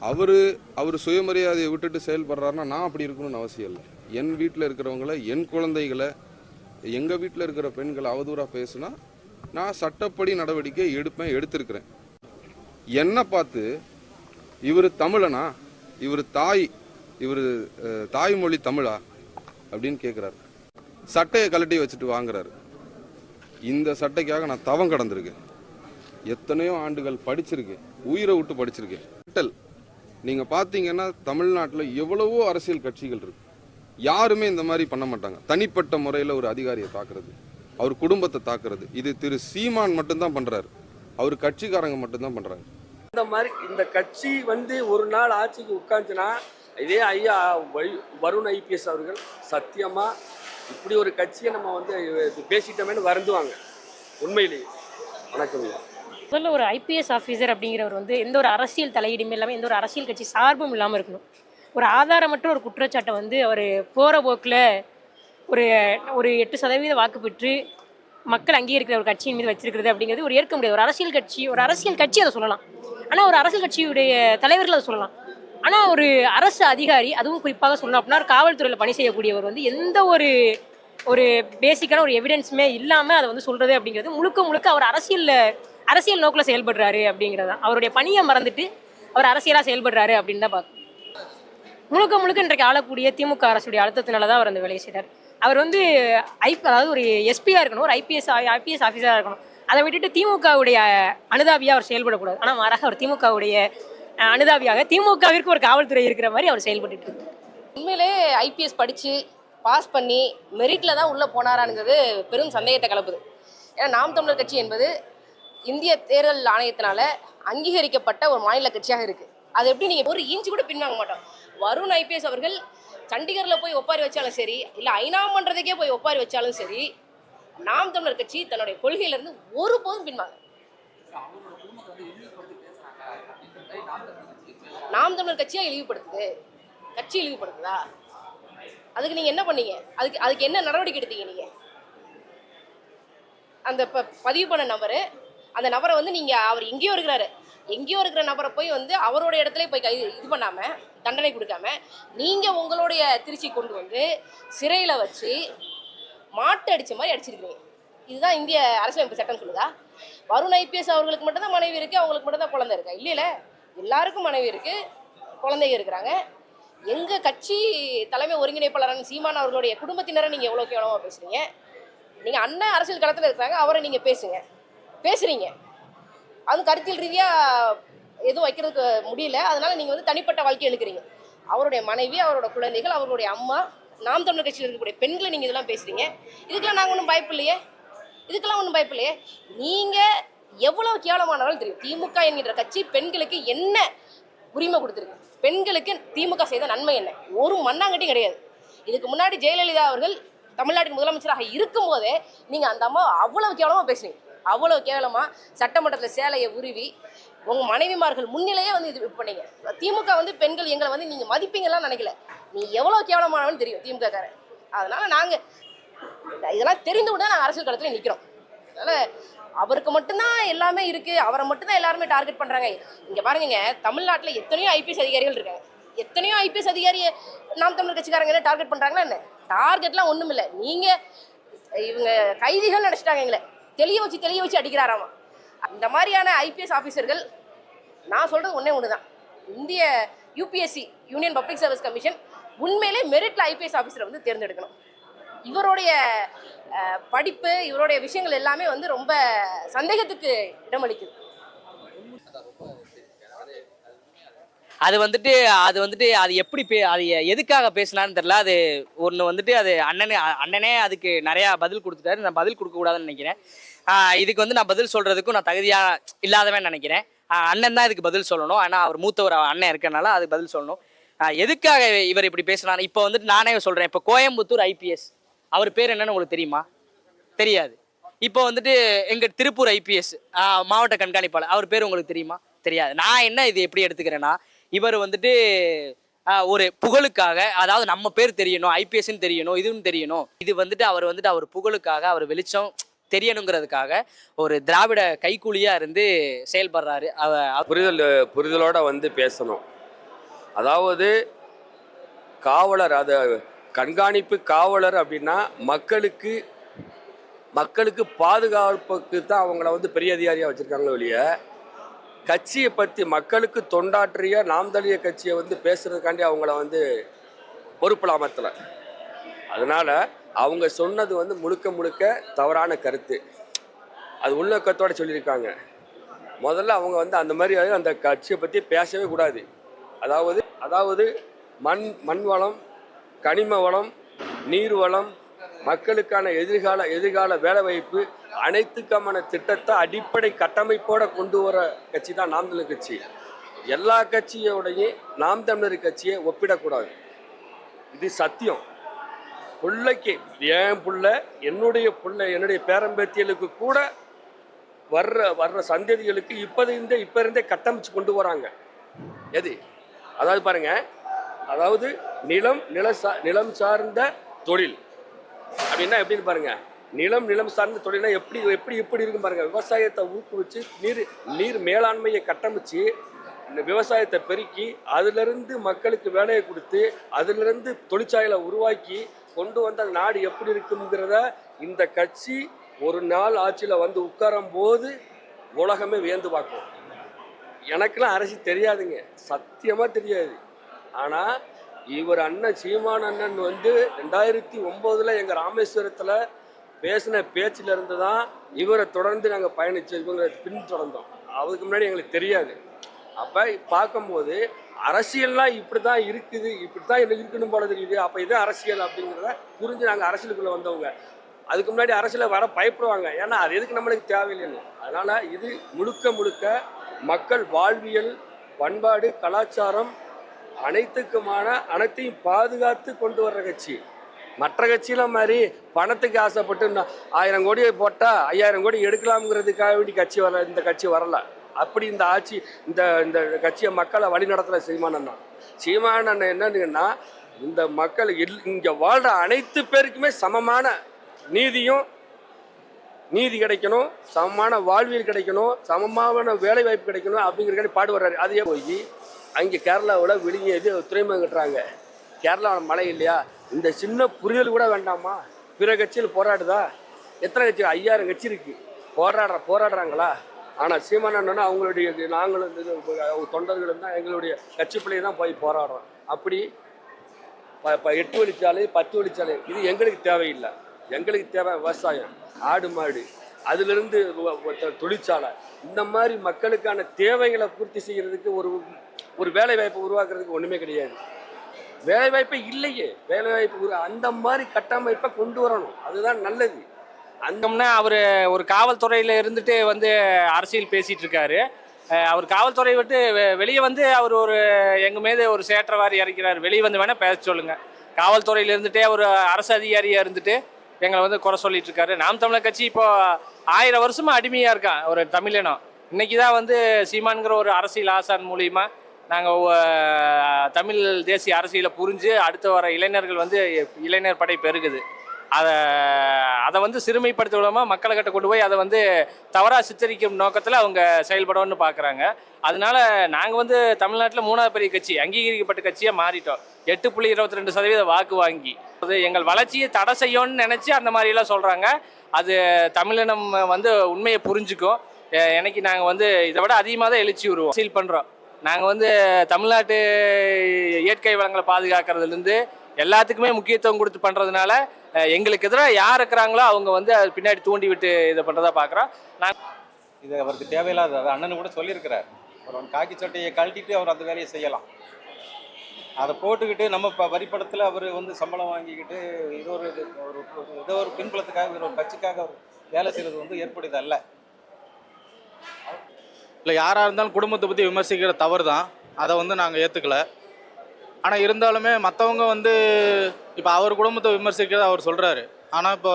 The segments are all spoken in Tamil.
அவர் அவர் சுயமரியாதையை விட்டுட்டு செயல்படுறாருன்னா நான் அப்படி இருக்கணும்னு அவசியம் இல்லை. என் வீட்டில் இருக்கிறவங்கள என் குழந்தைகளை எங்கள் வீட்டில் இருக்கிற பெண்களை அவதூறாக பேசுனா நான் சட்டப்படி நடவடிக்கை எடுப்பேன் எடுத்திருக்கிறேன். என்னை பார்த்து இவர் தமிழனா? இவர் தாய் இவர் தாய்மொழி தமிழா? அப்படின்னு கேட்குறாரு சட்டையை கழட்டி வச்சுட்டு வாங்குறாரு. இந்த சட்டைக்காக நான் தவம் கடந்திருக்கேன். எத்தனையோ ஆண்டுகள் படிச்சிருக்கேன். உயிரை விட்டு படிச்சிருக்கேன். நீங்கள் பார்த்தீங்கன்னா தமிழ்நாட்டில் எவ்வளவோ அரசியல் கட்சிகள் இருக்கு. யாருமே இந்த மாதிரி பண்ண மாட்டாங்க. தனிப்பட்ட முறையில் ஒரு அதிகாரியை தாக்குறது அவர் குடும்பத்தை தாக்குறது. இது திரு சீமான் மட்டும்தான் பண்றாரு. அவர் கட்சிக்காரங்க மட்டும்தான் பண்றாங்க. இந்த மாதிரி இந்த கட்சி வந்து ஒரு நாள் ஆட்சிக்கு உட்காந்துச்சுன்னா இதே ஐயா வருண் ஐபிஎஸ் அவர்கள் சத்தியமா இப்படி ஒரு கட்சியை நம்ம வந்து பேசிட்டோமேனு வருந்துவாங்க. உண்மையிலேயே. வணக்கம் ஐயா. முதல்ல ஒரு ஐபிஎஸ் ஆஃபீஸர் அப்படிங்கிறவர் வந்து எந்த ஒரு அரசியல் தலையீடுமே இல்லாமல் எந்த ஒரு அரசியல் கட்சி சார்பும் இல்லாமல் இருக்கணும். ஒரு ஆதாரமற்ற ஒரு குற்றச்சாட்டை வந்து அவர் போகிற போக்கில் ஒரு ஒரு எட்டு சதவீத வாக்கு பெற்று மக்கள் அங்கீகரிக்கிற ஒரு கட்சியின் மீது வச்சிருக்கிறது அப்படிங்கிறது ஒரு ஏற்க முடியாது. ஒரு அரசியல் கட்சி ஒரு அரசியல் கட்சி அதை சொல்லலாம். ஆனால் ஒரு அரசியல் கட்சியுடைய தலைவர்கள் அதை சொல்லலாம். ஆனால் ஒரு அரசு அதிகாரி அதுவும் குறிப்பாக சொல்லணும் அப்படின்னா ஒரு காவல்துறையில் பணி செய்யக்கூடியவர் வந்து எந்த ஒரு ஒரு பேசிக்கான ஒரு எவிடன்ஸுமே இல்லாமல் அதை வந்து சொல்கிறது அப்படிங்கிறது முழுக்க முழுக்க அவர் அரசியலில் அரசியல் நோக்கில் செயல்படுறாரு அப்படிங்கிறது. தான் அவருடைய பணியை மறந்துட்டு அவர் அரசியலாக செயல்படுறாரு அப்படின்னு தான் பார்க்கணும். முழுக்க முழுக்க இன்றைக்கு ஆளக்கூடிய திமுக அரசுடைய அழுத்தத்தினால தான் அவர் அந்த வேலையை செய்தார் அவர் வந்து ஐ அதாவது ஒரு எஸ்பியாக இருக்கணும் ஒரு ஐபிஎஸ் ஐபிஎஸ் ஆஃபீஸராக இருக்கணும். அதை விட்டுட்டு திமுகவுடைய அனுதாபியாக அவர் செயல்படக்கூடாது. ஆனால் மாறாக அவர் திமுகவுடைய அனுதாபியாக திமுகவிற்கு ஒரு காவல்துறை இருக்கிற மாதிரி அவர் செயல்பட்டு உண்மையிலே ஐபிஎஸ் படித்து பாஸ் பண்ணி மெரிட்டில் தான் உள்ளே போனாராங்கிறது பெரும் சந்தேகத்தை கலப்புது ஏன்னா நாம் தமிழர் கட்சி என்பது இந்திய தேர்தல் ஆணையத்தினால அங்கீகரிக்கப்பட்ட ஒரு மாநில கட்சியாக இருக்குது அது எப்படி நீங்கள் ஒரு இன்ச்சு கூட பின்வாங்க மாட்டோம். வருண் ஐபிஎஸ் அவர்கள் சண்டிகரில் போய் ஒப்பாரி வச்சாலும் சரி இல்லை ஐநா மன்றத்துக்கே போய் ஒப்பாரி வச்சாலும் சரி நாம் தமிழர் கட்சி தன்னுடைய கொள்கையிலேருந்து ஒருபோதும் பின்வாங்க. நாம் தமிழர் கட்சியா இழிவுபடுத்துது? கட்சி இழிவுபடுத்துதா? அதுக்கு நீங்க என்ன பண்ணீங்க? அதுக்கு அதுக்கு என்ன நடவடிக்கை எடுத்தீங்க நீங்க? அந்த ப பதிவு பண்ண நம்பரு அந்த நபரை வந்து நீங்கள் அவர் எங்கேயோ இருக்கிறாரு. எங்கேயோ இருக்கிற நபரை போய் வந்து அவரோட இடத்துல போய் கை இது பண்ணாமல் தண்டனை கொடுக்காம நீங்கள் உங்களுடைய திருச்சி கொண்டு வந்து சிறையில் வச்சு மாட்டு அடித்த மாதிரி அடிச்சிருக்கீங்க இதுதான் இந்திய அரசியலமைப்பு சட்டம் சொல்லுதா? வருண் ஐபிஎஸ் அவர்களுக்கு மட்டும்தான் மனைவி இருக்குது அவங்களுக்கு மட்டும்தான் குழந்தை இருக்கா? இல்லையில எல்லாருக்கும் மனைவி இருக்குது குழந்தைங்க இருக்கிறாங்க. எங்கள் கட்சி தலைமை ஒருங்கிணைப்பாளரான சீமான் அவர்களுடைய குடும்பத்தினரை நீங்கள் எவ்வளவு கேவலமா பேசுகிறீங்க நீங்கள் அண்ணன் அரசியல் களத்தில் இருக்கிறாங்க அவரை நீங்கள் பேசுங்க. பேசுறீங்க. அது கருத்தியல் ரீதியாக எதுவும் வைக்கிறதுக்கு முடியல. அதனால நீங்க வந்து தனிப்பட்ட வாழ்க்கை எழுக்கிறீங்க அவருடைய மனைவி அவரோட குழந்தைகள் அவருடைய அம்மா நாம் தமிழர் கட்சியில் இருக்கக்கூடிய பெண்களை நீங்க இதெல்லாம் பேசுறீங்க. இதுக்கெல்லாம் நாங்கள் ஒன்றும் பயப்பில்லையே இதுக்கெல்லாம் ஒன்றும் பயப்பில்லையே நீங்க எவ்வளவு கேவலமானவர்கள் தெரியும். திமுக என்கின்ற கட்சி பெண்களுக்கு என்ன உரிமை கொடுத்துருக்கு? பெண்களுக்கு திமுக செய்த நன்மை என்ன? ஒரு மண்ணாங்கட்டியும் கிடையாது. இதுக்கு முன்னாடி ஜெயலலிதா அவர்கள் தமிழ்நாட்டின் முதலமைச்சராக இருக்கும்போதே நீங்க அந்த அம்மா அவ்வளவு கேவலமா பேசுனீங்க. அவ்வளோ கேவலமாக சட்டமன்றத்தில் சேலையை உருவி உங்கள் மனைவிமார்கள் முன்னிலையே வந்து இது பண்ணீங்க. திமுக வந்து பெண்கள் எங்களை வந்து நீங்கள் மதிப்பீங்கலாம் நினைக்கல. நீ எவ்வளோ கேவலமானவன்னு தெரியும் திமுக காரன் அதனால் நாங்கள் இதெல்லாம் தெரிந்து விட நாங்கள் அரசியல் களத்தில் நிற்கிறோம் அதனால் அவருக்கு மட்டும்தான் எல்லாமே இருக்குது அவரை மட்டும்தான் எல்லாருமே டார்கெட் பண்ணுறாங்க இங்கே பாருங்க தமிழ்நாட்டில் எத்தனையோ ஐபிஎஸ் அதிகாரிகள் இருக்காங்க. எத்தனையோ ஐபிஎஸ் அதிகாரியை நாம் தமிழ் கட்சிக்காரங்க என்ன டார்கெட் பண்ணுறாங்களா என்ன? டார்கெட்லாம் ஒன்றும் இல்லை நீங்கள் இவங்க கைதிகள் நினச்சிட்டாங்க எங்களை. தெளிய வச்சு தெளிய வச்சு அடிக்கிறாராம்? இந்த மாதிரியான ஐபிஎஸ் ஆஃபீஸர்கள் நான் சொல்றது ஒன்று தான் இந்திய UPSC union public service commission உண்மையிலே மெரிட்டில் ஐபிஎஸ் ஆஃபீஸரை வந்து தேர்ந்தெடுக்கணும். இவருடைய படிப்பு இவருடைய விஷயங்கள் எல்லாமே வந்து ரொம்ப சந்தேகத்துக்கு இடமளிக்குது. அது வந்துட்டு அது வந்துட்டு அது எப்படி பே அது எதுக்காக பேசினான்னு தெரில அது ஒன்று வந்துட்டு அது அண்ணனே அண்ணனே அதுக்கு நிறையா பதில் கொடுத்துட்டாரு. நான் பதில் கொடுக்கக்கூடாதுன்னு நினைக்கிறேன். இதுக்கு வந்து நான் பதில் சொல்கிறதுக்கும் நான் தகுதியாக இல்லாதவன் நினைக்கிறேன். அண்ணன் தான் இதுக்கு பதில் சொல்லணும். ஆனால் அவர் மூத்தவர் அண்ணன் இருக்கனால அதுக்கு பதில் சொல்லணும். எதுக்காக இவர் இப்படி பேசுனாரு? இப்போ வந்துட்டு நானே சொல்கிறேன் இப்போ கோயம்புத்தூர் ஐபிஎஸ் அவர் பேர் என்னன்னு உங்களுக்கு தெரியுமா? தெரியாது. இப்போ வந்துட்டு எங்கள் திருப்பூர் ஐபிஎஸ் மாவட்ட கண்காணிப்பாளர். அவர் பேர் உங்களுக்கு தெரியுமா? தெரியாது. நான் என்ன இது எப்படி எடுத்துக்கிறேன்னா இவர் வந்துட்டு ஒரு புகழுக்காக அதாவது நம்ம பேர் தெரியணும் ஐபிஎஸ்ன்னு தெரியணும் இதுவும் தெரியணும். இது வந்துட்டு அவர் வந்துட்டு அவர் புகழுக்காக அவர் வெளிச்சம் தெரியணுங்கிறதுக்காக ஒரு திராவிட கைக்கூலியாக இருந்து செயல்படுறாரு. புரிதல் புரிதலோட வந்து பேசணும். அதாவது காவலர் அது கண்காணிப்பு காவலர் அப்படின்னா மக்களுக்கு மக்களுக்கு பாதுகாப்புக்கு தான் அவங்கள வந்து பெரிய அதிகாரியாக வச்சுருக்காங்களே ஒழிய கட்சியை பற்றி மக்களுக்கு தொண்டாற்றிய நாம்தலிய கட்சியை வந்து பேசுறதுக்காண்டி அவங்கள வந்து பொறுப்பில் அமர்த்தலை. அதனால் அவங்க சொன்னது வந்து முழுக்க முழுக்க தவறான கருத்து. அது உள்ளக்கத்தோட சொல்லியிருக்காங்க. முதல்ல அவங்க வந்து அந்த மாதிரி அந்த கட்சியை பற்றி பேசவே கூடாது. அதாவது அதாவது மண் மண் வளம் கனிம வளம் நீர் வளம் மக்களுக்கான எதிர்கால எதிர்கால வேலைவாய்ப்பு அனைத்துக்கான திட்டத்தை அடிப்படை கட்டமைப்போட கொண்டு வர கட்சி தான் நாம் தமிழர் கட்சி. எல்லா கட்சியோடையும் நாம் தமிழர் கட்சியை ஒப்பிடக்கூடாது. இது சத்தியம். பிள்ளைக்கு என் பிள்ளை என்னுடைய பிள்ளை என்னுடைய பேரம்பேத்தியலுக்கு கூட வர்ற வர்ற சந்ததிகளுக்கு இப்போது இருந்தே இப்போ இருந்தே கட்டமைச்சு கொண்டு வராங்க. எது? அதாவது பாருங்க அதாவது நிலம் நில சா நிலம் சார்ந்த தொழில். அப்படின்னா எப்படின்னு பாருங்க. நிலம் நிலம் சார்ந்த தொழில்னா எப்படி எப்படி எப்படி இருக்கும் பாருங்க. விவசாயத்தை ஊக்குவிச்சு நீர் நீர் மேலாண்மையை கட்டமைச்சு விவசாயத்தை பெருக்கி அதிலிருந்து மக்களுக்கு வேலையை கொடுத்து அதிலிருந்து தொழிற்சாலைகளை உருவாக்கி கொண்டு வந்த நாடு எப்படி இருக்குங்கிறத இந்த கட்சி ஒரு நாள் ஆட்சியில் வந்து உட்காரும் போது உலகமே வியந்து பார்க்கும். எனக்கெல்லாம் அரசியல் தெரியாதுங்க. சத்தியமாக தெரியாது. ஆனால் இவர் அண்ணன் சீமான் அண்ணன் வந்து ரெண்டாயிரத்தி ஒம்போதில் எங்கள் ராமேஸ்வரத்தில் பேசின பேச்சில் இருந்து தான் இவரை தொடர்ந்து நாங்கள் பயணிச்சு இவங்களை பின் தொடர்ந்தோம். அதுக்கு முன்னாடி எங்களுக்கு தெரியாது. அப்போ பார்க்கும்போது அரசியல்லாம் இப்படி தான் இருக்குது இப்படி தான் இருக்கணும் போல தெரியுது. அப்போ இது அரசியல் அப்படிங்கிறத புரிஞ்சு நாங்கள் அரசியலுக்குள்ளே வந்தவங்க. அதுக்கு முன்னாடி அரசியலில் வர பயப்படுவாங்க. ஏன்னா அது எதுக்கு நம்மளுக்கு தேவையில்லைன்னு. அதனால் இது முழுக்க முழுக்க மக்கள் வாழ்வியல் பண்பாடு கலாச்சாரம் அனைத்துக்குமான அனைத்தையும் பாதுகாத்து கொண்டு வர்ற கட்சி. மற்ற கட்சியெலாம் மாதிரி பணத்துக்கு ஆசைப்பட்டு ஆயிரம் கோடி போட்டால் ஐயாயிரம் கோடி எடுக்கலாம்ங்கிறதுக்காக வேண்டி கட்சி வர இந்த கட்சி வரல. அப்படி இந்த ஆட்சி இந்த இந்த கட்சியை மக்களை வழி நடத்துகிற சீமானன் தான் சீமானன் இந்த மக்கள் எல் இங்கே வாழ்கிற அனைத்து பேருக்குமே சமமான நீதியும் நீதி கிடைக்கணும் சமமான வாழ்வியல் கிடைக்கணும் சமமான வேலை வாய்ப்பு கிடைக்கணும் அப்படிங்கிறக்காண்டி பாடுபடுறாரு அதே போய் அங்கே கேரளாவில் வெளியே இது துறைமுகம் கட்டுறாங்க. கேரளாவில் மழை இல்லையா? இந்த சின்ன புரிதல் கூட வேண்டாமா? பிற கட்சியில் போராடுதா? எத்தனை கட்சி? ஐயாயிரம் கட்சி இருக்குது போராடுற போராடுறாங்களா? ஆனால் சீமானன்னா அவங்களுடைய இது நாங்களும் இது தொண்டர்களும் தான் எங்களுடைய கட்சி தான் போய் போராடுறோம். அப்படி ப எட்டு வழிச்சாலை பத்து வழிச்சாலை இது எங்களுக்கு தேவையில்லை. எங்களுக்கு தேவை விவசாயம் ஆடு மாடு. அதிலிருந்து தொழிற்சாலை. இந்த மாதிரி மக்களுக்கான தேவைகளை பூர்த்தி செய்கிறதுக்கு ஒரு ஒரு வேலை வாய்ப்பை உருவாக்குறதுக்கு ஒன்றுமே கிடையாது. வேலைவாய்ப்பே இல்லையே. வேலைவாய்ப்பு அந்த மாதிரி கட்டமைப்பை கொண்டு வரணும். அதுதான் நல்லது. அந்த அவர் ஒரு காவல்துறையில் இருந்துட்டு வந்து அரசியல் பேசிகிட்டு இருக்காரு அவர் காவல்துறை விட்டு வெ- வெளியே வந்து அவர் ஒரு எங்கள் மீது ஒரு சேற்றவாரி இறக்கிறார். வெளியே வந்து வேணால் பேச சொல்லுங்கள் காவல்துறையில் இருந்துட்டே அவர் அரசு அதிகாரியாக இருந்துட்டு எங்களை வந்து குறை சொல்லிட்டு இருக்காரு நாம் தமிழர் கட்சி இப்போ ஆயிரம் வருஷமா அடிமையாக இருக்கான் ஒரு தமிழினம். இன்னைக்கு தான் வந்து சீமான்கிற ஒரு அரசியல் ஆசான் மூலியமா நாங்கள் தமிழ் தேசிய அரசியலை புரிஞ்சு அடுத்து வர இளைஞர்கள் வந்து இளைஞர் படை பெருகுது. அதை அதை வந்து சிறுமைப்படுத்த விடாமல் மக்களை கிட்ட கொண்டு போய் அதை வந்து தவறாக சித்தரிக்கும் நோக்கத்தில் அவங்க செயல்படணும்னு பார்க்குறாங்க அதனால நாங்கள் வந்து தமிழ்நாட்டில் மூணாவது பெரிய கட்சி அங்கீகரிக்கப்பட்ட கட்சியாக மாறிட்டோம். எட்டு புள்ளி இருபத்தி ரெண்டு சதவீத வாக்கு வாங்கி. அது எங்கள் வளர்ச்சியை தடை செய்யணும்னு நினச்சி அந்த மாதிரியெல்லாம் சொல்கிறாங்க அது தமிழினம் வந்து உண்மையை புரிஞ்சுக்கும். எனக்கு நாங்கள் வந்து இதை விட அதிகமாக தான் எழுச்சி வருவோம் சீல் பண்ணுறோம் நாங்கள் வந்து தமிழ்நாட்டு இயற்கை வளங்களை பாதுகாக்கிறதுலேருந்து எல்லாத்துக்குமே முக்கியத்துவம் கொடுத்து பண்ணுறதுனால எங்களுக்கு எதிராக யார் இருக்கிறாங்களோ அவங்க வந்து அது பின்னாடி தூண்டி விட்டு இதை பண்ணுறதா பார்க்குறோம். நான் இது அவருக்கு தேவையில்லாத அது அண்ணன் கூட சொல்லியிருக்கிறார். அவர் வந்து காக்கி சட்டையை கழட்டிட்டு அவர் அந்த வேலையை செய்யலாம். அதை போட்டுக்கிட்டு நம்ம இப்போ வரிப்படத்தில் அவர் வந்து சம்பளம் வாங்கிக்கிட்டு இது ஒரு இது ஒரு ஒரு- ஏதோ ஒரு பின்புலத்துக்காக ஒரு கட்சிக்காக அவர் வேலை செய்கிறது வந்து ஏற்புடையது அல்ல. இல்லை யாராக இருந்தாலும் குடும்பத்தை பற்றி விமர்சிக்கிற தவறு தான் அதை வந்து நாங்கள் ஏற்றுக்கல ஆனால் இருந்தாலுமே மற்றவங்க வந்து இப்போ அவர் குடும்பத்தை விமர்சிக்கிறத அவர் சொல்கிறாரு ஆனால் இப்போ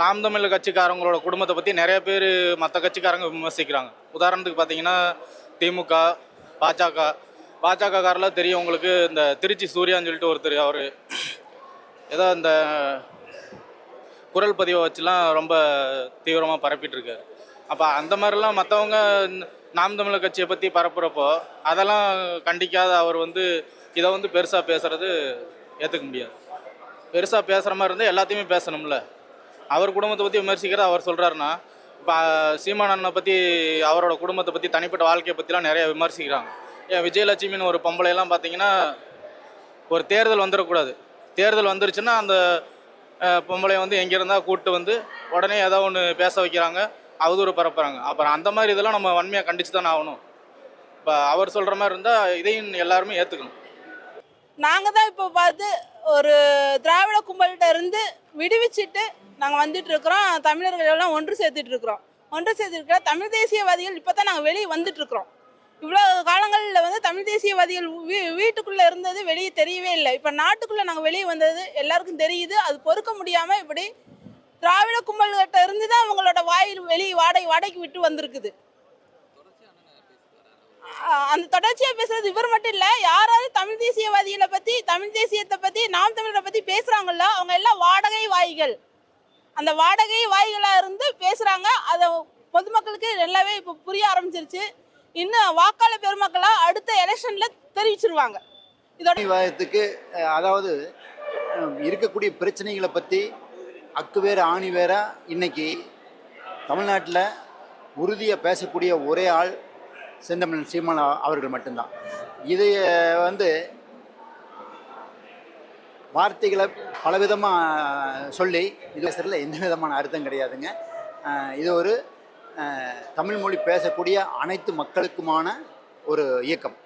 நாம் தமிழ் கட்சிக்காரங்களோட குடும்பத்தை பற்றி நிறைய பேர் மற்ற கட்சிக்காரங்க விமர்சிக்கிறாங்க. உதாரணத்துக்கு பார்த்தீங்கன்னா திமுக பாஜக. பாஜக தெரியும் உங்களுக்கு இந்த திருச்சி சூர்யான்னு சொல்லிட்டு ஒருத்தர் அவர். ஏதோ இந்த குரல் பதிவை வச்சுலாம் ரொம்ப தீவிரமாக பரப்பிட்டுருக்காரு. அப்போ அந்த மாதிரிலாம் மற்றவங்க நாம் தமிழர் கட்சியை பற்றி பரப்புகிறப்போ அதெல்லாம் கண்டிக்காத அவர் வந்து இதை வந்து பெருசாக பேசுகிறது ஏற்றுக்க முடியாது. பெருசாக பேசுகிற மாதிரி இருந்தால் எல்லாத்தையுமே பேசணும்ல. அவர் குடும்பத்தை பற்றி விமர்சிக்கிறத அவர் சொல்கிறாருன்னா இப்போ சீமான் அண்ணனை பற்றி அவரோட குடும்பத்தை பற்றி தனிப்பட்ட வாழ்க்கையை பற்றிலாம் நிறைய விமர்சிக்கிறாங்க. ஏன் விஜயலட்சுமின்னு ஒரு பொம்பளையெல்லாம் பார்த்தீங்கன்னா ஒரு தேர்தல் வந்துடக்கூடாது தேர்தல் வந்துருச்சுன்னா அந்த அஹ், பொம்பளைய வந்து எங்கே இருந்தால் கூப்பிட்டு வந்து உடனே ஏதோ ஒன்று பேச வைக்கிறாங்க அவதூறு பரப்புகிறாங்க அப்புறம் அந்த மாதிரி இதெல்லாம் நம்ம வன்மையாக கண்டிச்சு தானே ஆகணும். இப்போ அவர் சொல்கிற மாதிரி இருந்தால் இதையும் எல்லாருமே ஏற்றுக்கணும் நாங்கள் தான் இப்போ பார்த்து ஒரு திராவிட கும்பல்கிட்ட இருந்து விடுவிச்சிட்டு நாங்கள் வந்துட்டு இருக்கிறோம். தமிழர்கள் எல்லாம் ஒன்று சேர்த்துட்டு இருக்கிறோம். ஒன்று சேர்த்துருக்கிற தமிழ் தேசியவாதிகள் இப்போ தான் நாங்கள் வெளியே வந்துட்டு இருக்கிறோம். இவ்வளோ காலங்களில் வந்து தமிழ் தேசியவாதிகள் வீ வீட்டுக்குள்ளே இருந்தது வெளியே தெரியவே இல்லை. இப்போ நாட்டுக்குள்ளே நாங்கள் வெளியே வந்தது எல்லாருக்கும் தெரியுது. அது பொறுக்க முடியாமல் இப்படி திராவிட கும்பல்கிட்ட இருந்து தான் அவங்களோட வாயில் வெளியே வாடகை வாடகைக்கு விட்டு வந்திருக்குது. அந்த தொடர்ச்சியாக பேசுறது இவர் மட்டும் இல்லை யாராவது தமிழ் தேசியவாதி தமிழ் தேசியத்தை பத்தி நாம் தமிழரை பத்தி பேசுறாங்கல்ல அவங்க எல்லாம் வாடகை வாய்கள். அந்த வாடகை வாய்களா இருந்து பேசுறாங்க. அதை பொதுமக்களுக்கு நல்லாவே இப்போ புரிய ஆரம்பிச்சிருச்சு. இன்னும் வாக்காளர் பெருமக்களா அடுத்த எலெக்ஷன்ல தெரிவிச்சிருவாங்க. இதோட விவாதத்துக்கு அதாவது இருக்கக்கூடிய பிரச்சனைகளை பற்றி அக்கு வேற ஆணி வேற இன்னைக்கு தமிழ்நாட்டில் உறுதியாக பேசக்கூடிய ஒரே ஆள் செந்தமிழன் சீமான் அவர்கள் மட்டும்தான். இதைய வந்து வார்த்தைகளை பலவிதமாக சொல்லி இது பேசுறதுல எந்த விதமான அர்த்தம் கிடையாதுங்க. இது ஒரு தமிழ்மொழி தமிழ் மொழி பேசக்கூடிய அனைத்து மக்களுக்குமான ஒரு இயக்கம்.